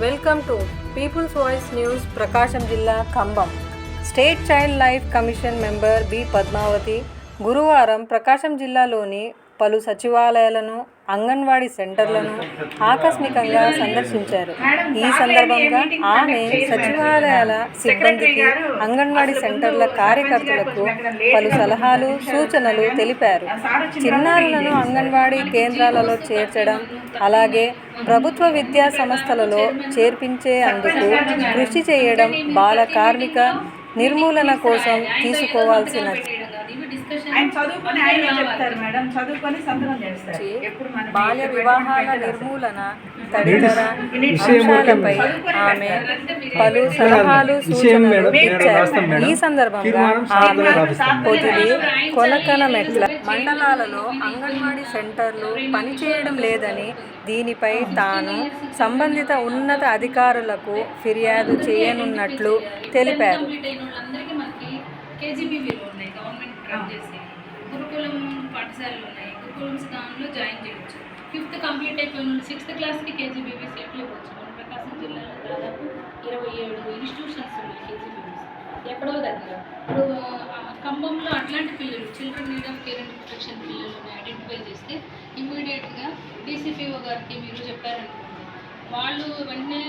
Welcome to People's Voice News Prakasam జిల్లా Khammam. State child life commission member B Padmavathi గురువారం ప్రకాశం జిల్లాలోని పలు సచివాలయాలను అంగన్వాడీ సెంటర్లను ఆకస్మికంగా సందర్శించారు. ఈ సందర్భంగా ఆమె సచివాలయాల సిబ్బందికి అంగన్వాడీ సెంటర్ల కార్యకర్తలకు పలు సలహాలు సూచనలు తెలిపారు. చిన్నారులను అంగన్వాడీ కేంద్రాలలో చేర్చడం అలాగే ప్రభుత్వ విద్యా సంస్థలలో చేర్పించే అందుకు కృషి చేయడం బాల కార్మిక నిర్మూలన కోసం తీసుకోవాల్సిన ఆయన చదువుకొని ఆయన చెప్తారు మేడం చదువుకొని సంతకం చేస్తారు. ఎప్పుడు మన బాల్య వివాహాల నిర్మూలన తదితర అంశాలపై ఆమె పలు సలహాలు సూచనలు ఇచ్చారు. ఈ సందర్భంగా ఆమె పొదిలి కొలకనమెట్ల మండలాలలో అంగన్వాడీ సెంటర్లు పనిచేయడం లేదని దీనిపై తాను సంబంధిత ఉన్నత అధికారులకు ఫిర్యాదు చేయనున్నట్లు తెలిపారు. కంప్లీట్ చేసి గురుకులం పాఠశాలలు ఉన్నాయి. గురుకులం స్థానంలో జాయిన్ చేయొచ్చు. ఫిఫ్త్ కంప్లీట్ అయిపోయిన వాళ్ళు సిక్స్త్ క్లాస్కి కేజీబీవీ సెటిల్ ఇవ్వచ్చు మన ప్రకాశం జిల్లాలో దాదాపు ఇరవై ఏడు ఇన్స్టిట్యూషన్స్ ఉన్నాయి కేజీబీవీస్ ఎక్కడో దగ్గర. ఇప్పుడు కంభంలో ఖమ్మంలో అట్లాంటి పిల్లలు children need of care and protection పిల్లలని ఐడెంటిఫై చేస్తే ఇమీడియట్గా డీసీపీఓ గారికి మీరు చెప్పారనుకోండి. వాళ్ళు వెంటనే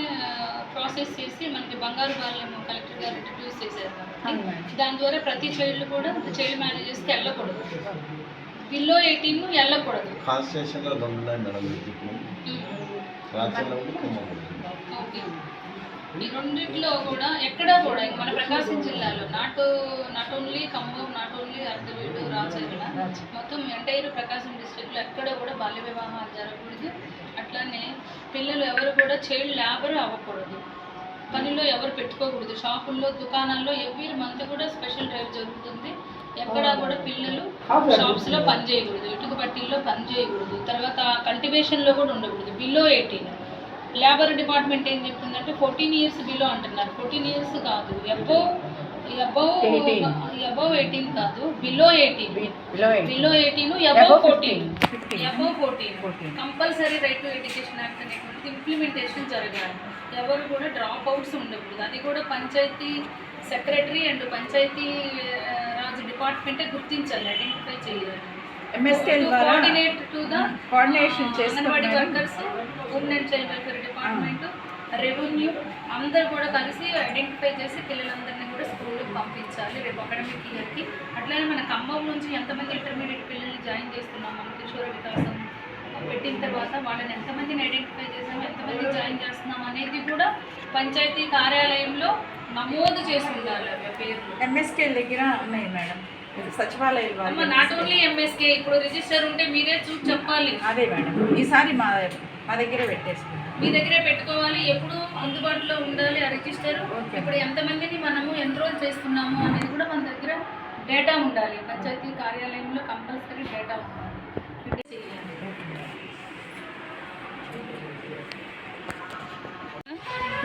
ప్రాసెస్ చేసి మనకి బంగారు బాల్యం కలెక్టర్ గారు చేశారు కాబట్టి దాని ద్వారా ప్రతి చైల్డ్ కూడా చైల్డ్ మేనేజర్స్కి వెళ్ళకూడదు. బిలో ఎయిటీన్ వెళ్ళకూడదు. కాన్స్టిట్యూషన్లో ఈ రెండిట్లో కూడా ఎక్కడ కూడా మన ప్రకాశం జిల్లాలో not not only Khammam not only Ardhaveedu Racherla మొత్తం ఎంటైర్ ప్రకాశం డిస్ట్రిక్ట్లో ఎక్కడ కూడా బాల్య వివాహాలు జరగకూడదు. అట్లానే పిల్లలు ఎవరు కూడా చైల్డ్ లేబర్ అవ్వకూడదు. పనిలో ఎవరు పెట్టుకోకూడదు. షాపుల్లో దుకాణాల్లో ఎవ్రీ మంత్ కూడా స్పెషల్ డ్రైవ్ జరుగుతుంది. ఎక్కడా కూడా పిల్లలు షాప్స్లో పని చేయకూడదు. ఇటుక బట్టీల్లో పని చేయకూడదు. తర్వాత కల్టివేషన్లో కూడా ఉండకూడదు. Below eighteen. లేబర్ డిపార్ట్మెంట్ ఏం చెప్తుందంటే ఫోర్టీన్ ఇయర్స్ బిలో అంటున్నారు. ఫోర్టీన్ ఇయర్స్ కాదు. అబోవ్ అబోవ్ ఎయిటీన్ కాదు below eighteen below eighteen above fourteen above fourteen compulsory right to education act అనేటువంటిది ఇంప్లిమెంటేషన్ జరగాలి. ఎవరు కూడా డ్రాప్ అవుట్స్ ఉండకూడదు. అది కూడా పంచాయతీ సెక్రటరీ అండ్ పంచాయతీ రాజ్ డిపార్ట్మెంటే గుర్తించాలి ఐడెంటిఫై చేయాలి. Coordinate to the coordination anganwadi workers women and child welfare department revenue అందరు కూడా కలిసి ఐడెంటిఫై చేసి పిల్లలందరినీ కూడా స్కూల్కి పంపించాలి. రేపు అకాడమిక్ ఇయర్కి అట్లానే మన ఖమ్మం నుంచి ఎంతమంది ఇంటర్మీడియట్ పిల్లల్ని జాయిన్ చేస్తున్నాం? మన కిషోర వికాసం పెట్టిన తర్వాత వాళ్ళని ఎంతమందిని ఐడెంటిఫై చేసాం? ఎంతమంది జాయిన్ చేస్తున్నాం అనేది కూడా పంచాయతీ కార్యాలయంలో నమోదు చేసి ఉండాలి పేర్లు. ఎంఎస్కేల్ దగ్గర ఉన్నాయి మేడం. వాళ్ళు నాట్ ఓన్లీ ఎంఎస్కే ఇప్పుడు రిజిస్టర్ ఉంటే మీరే చూసి చెప్పాలి. అదే మేడం. ఈసారి మా మా దగ్గర పెట్టేసుకుంటాం. మీ దగ్గరే పెట్టుకోవాలి ఎప్పుడు అందుబాటులో ఉండాలి ఆ రిజిస్టర్. ఇప్పుడు ఎంతమందిని మనము ఎన్రోల్ చేస్తున్నాము అనేది కూడా మన దగ్గర డేటా ఉండాలి. పంచాయతీ కార్యాలయంలో కంపల్సరీ డేటా ఉండాలి.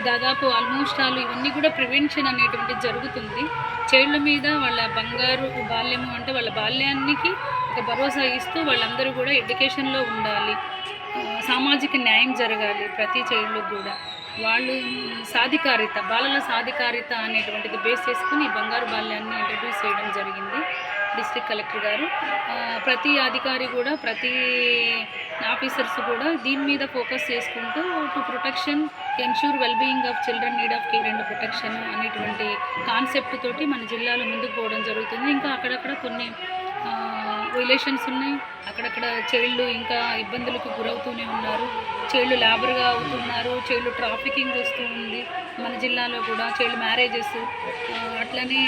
దాదాపు ఆల్మోస్ట్ ఆల్ ఇవన్నీ కూడా ప్రివెన్షన్ అనేటువంటిది జరుగుతుంది. చైల్డ్ మీద వాళ్ళ బంగారు బాల్యము అంటే వాళ్ళ బాల్యానికి ఒక భరోసా ఇస్తూ వాళ్ళందరూ కూడా ఎడ్యుకేషన్లో ఉండాలి. సామాజిక న్యాయం జరగాలి ప్రతి చైల్డ్కి కూడా. వాళ్ళు సాధికారిత బాలల సాధికారిత అనేటువంటిది బేస్ చేసుకుని బంగారు బాల్యాన్ని ఇంట్రడ్యూస్ చేయడం జరిగింది డిస్ట్రిక్ట్ కలెక్టర్ గారు. ప్రతి అధికారి కూడా ప్రతి ఆఫీసర్స్ కూడా దీని మీద ఫోకస్ చేసుకుంటూ to protection ensure wellbeing of children need of care and protection అనేటువంటి కాన్సెప్ట్ తోటి మన జిల్లాలో ముందుకు పోవడం జరుగుతుంది. ఇంకా అక్కడక్కడ కొన్ని రిలేషన్స్ ఉన్నాయి. అక్కడక్కడ చైల్డ్ ఇంకా ఇబ్బందులకు గురవుతూనే ఉన్నారు. చైల్డ్ లేబర్గా అవుతున్నారు. చైల్డ్ ట్రాఫికింగ్ వస్తూ ఉంది. మన జిల్లాలో కూడా చైల్డ్ మ్యారేజెస్ అట్లనే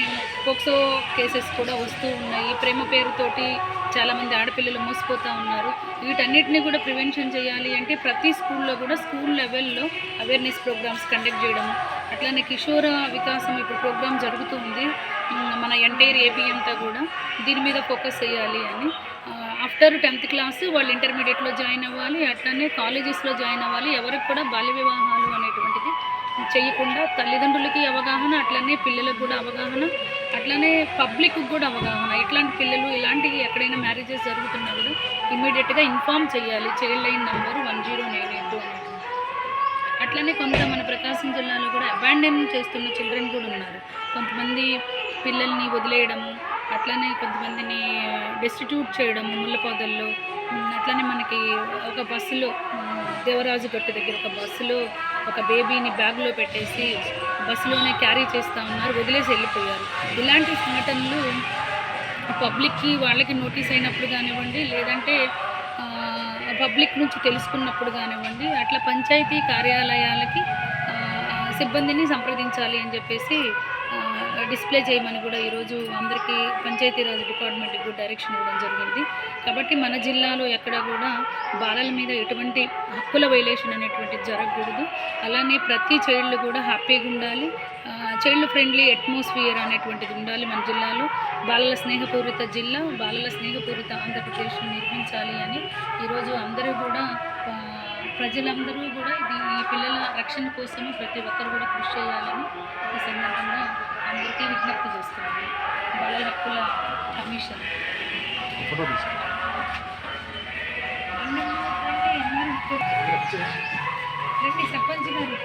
పోక్సో కేసెస్ కూడా వస్తూ ఉన్నాయి. ప్రేమ పేరుతోటి చాలామంది ఆడపిల్లలు మోసిపోతూ ఉన్నారు. వీటన్నిటిని కూడా ప్రివెన్షన్ చేయాలి అంటే ప్రతి స్కూల్లో కూడా స్కూల్ లెవెల్లో అవేర్నెస్ ప్రోగ్రామ్స్ కండక్ట్ చేయడం అట్లానే కిషోర వికాసం ఇప్పుడు ప్రోగ్రామ్ జరుగుతూ ఉంది. మన ఎంటైర్ ఏపీ అంతా కూడా దీని మీద ఫోకస్ చేయాలి అని. ఆఫ్టర్ టెన్త్ క్లాస్ వాళ్ళు ఇంటర్మీడియట్లో జాయిన్ అవ్వాలి అట్లనే కాలేజెస్లో జాయిన్ అవ్వాలి. ఎవరికి కూడా బాల్య వివాహాలు అనేటువంటిది చేయకుండా తల్లిదండ్రులకి అవగాహన అట్లనే పిల్లలకు కూడా అవగాహన అట్లనే పబ్లిక్కి కూడా అవగాహన. ఇట్లాంటి పిల్లలు ఇలాంటివి ఎక్కడైనా మ్యారేజెస్ జరుగుతున్నా కూడా ఇమ్మీడియట్గా ఇన్ఫామ్ చేయాలి child line number one zero nine eight అట్లనే కొంత మన ప్రకాశం జిల్లాలో కూడా అబాండన్ చేస్తున్న చిల్డ్రన్ కూడా ఉన్నారు. కొంతమంది పిల్లల్ని వదిలేయడము అట్లనే కొంతమందిని డిస్టిట్యూట్ చేయడము ముళ్ళపొదల్లో అట్లనే మనకి ఒక బస్సులో దేవరాజు గట్టు దగ్గర ఒక బస్సులో ఒక బేబీని బ్యాగ్లో పెట్టేసి బస్సులోనే క్యారీ చేస్తూ ఉన్నారు వదిలేసి వెళ్ళిపోయారు. ఇలాంటి సంఘటనలు పబ్లిక్కి వాళ్ళకి నోటీస్ అయినప్పుడు కానివ్వండి లేదంటే పబ్లిక్ నుంచి తెలుసుకున్నప్పుడు కానివ్వండి అట్లా పంచాయతీ కార్యాలయాలకి సిబ్బందిని సంప్రదించాలి అని చెప్పేసి డిస్ప్లే చేయమని కూడా ఈరోజు అందరికీ పంచాయతీరాజ్ డిపార్ట్మెంట్కి కూడా డైరెక్షన్ ఇవ్వడం జరిగింది. కాబట్టి మన జిల్లాలో ఎక్కడ కూడా బాలల మీద ఎటువంటి హక్కుల వైలేషన్ అనేటువంటిది జరగకూడదు. అలానే ప్రతి చైల్డ్ కూడా హ్యాపీగా ఉండాలి. చైల్డ్ ఫ్రెండ్లీ అట్మాస్ఫియర్ అనేటువంటిది ఉండాలి మన జిల్లాలో. బాలల స్నేహపూరిత జిల్లా బాలల స్నేహపూరిత ఆంధ్రప్రదేశ్ని నిర్మించాలి అని ఈరోజు అందరూ కూడా ప్రజలందరూ కూడా ఇది ఈ పిల్లల రక్షణ కోసము ప్రతి ఒక్కరు కూడా కృషి చేయాలని ఈ సందర్భంగా అందరికీ విజ్ఞప్తి చేస్తున్నాను. బాలల హక్కుల కమిషన్. రండి సర్పంచ్ గారు.